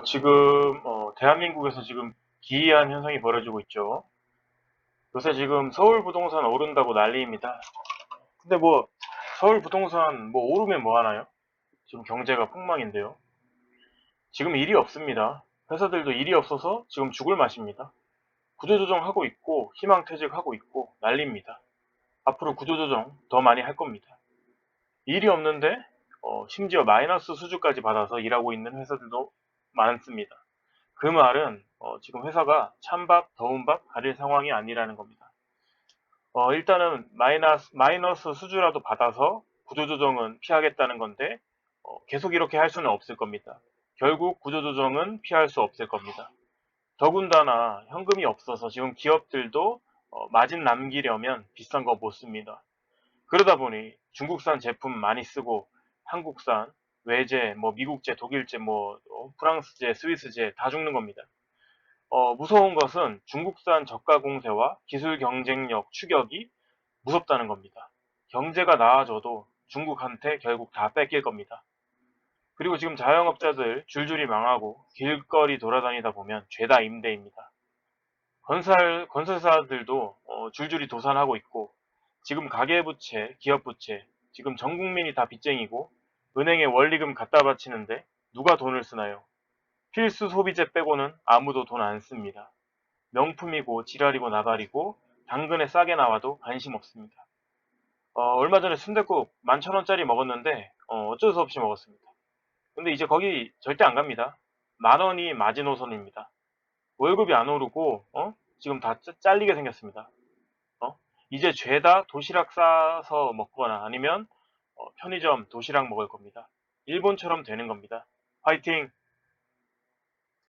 어, 지금 어, 대한민국에서 지금 기이한 현상이 벌어지고 있죠. 요새 지금 서울 부동산 오른다고 난리입니다. 근데 뭐 서울 부동산 뭐 오르면 뭐 하나요? 지금 경제가 폭망인데요. 지금 일이 없습니다. 회사들도 일이 없어서 지금 죽을 맛입니다. 구조조정하고 있고 희망퇴직하고 있고 난리입니다. 앞으로 구조조정 더 많이 할 겁니다. 일이 없는데 어, 심지어 마이너스 수주까지 받아서 일하고 있는 회사들도 많습니다. 그 말은 어, 지금 회사가 찬밥, 더운밥 가릴 상황이 아니라는 겁니다. 어, 일단은 마이너스, 마이너스 수주라도 받아서 구조조정은 피하겠다는 건데 어, 계속 이렇게 할 수는 없을 겁니다. 결국 구조조정은 피할 수 없을 겁니다. 더군다나 현금이 없어서 지금 기업들도 어, 마진 남기려면 비싼 거 못 씁니다. 그러다 보니 중국산 제품 많이 쓰고 한국산 외제, 뭐 미국제, 독일제, 뭐 어, 프랑스제, 스위스제 다 죽는 겁니다. 어, 무서운 것은 중국산 저가 공세와 기술 경쟁력 추격이 무섭다는 겁니다. 경제가 나아져도 중국한테 결국 다 뺏길 겁니다. 그리고 지금 자영업자들 줄줄이 망하고 길거리 돌아다니다 보면 죄다 임대입니다. 건설, 건설사들도 어, 줄줄이 도산하고 있고 지금 가계부채, 기업부채, 지금 전 국민이 다 빚쟁이고 은행에 원리금 갖다 바치는데 누가 돈을 쓰나요? 필수 소비재 빼고는 아무도 돈 안 씁니다. 명품이고 지랄이고 나발이고 당근에 싸게 나와도 관심 없습니다. 어, 얼마 전에 순댓국 11,000원짜리 먹었는데 어, 어쩔 수 없이 먹었습니다. 근데 이제 거기 절대 안 갑니다. 만 원이 마지노선입니다. 월급이 안 오르고 어? 지금 다 짜- 잘리게 생겼습니다. 어? 이제 죄다 도시락 싸서 먹거나 아니면 어, 편의점 도시락 먹을 겁니다. 일본처럼 되는 겁니다. 화이팅!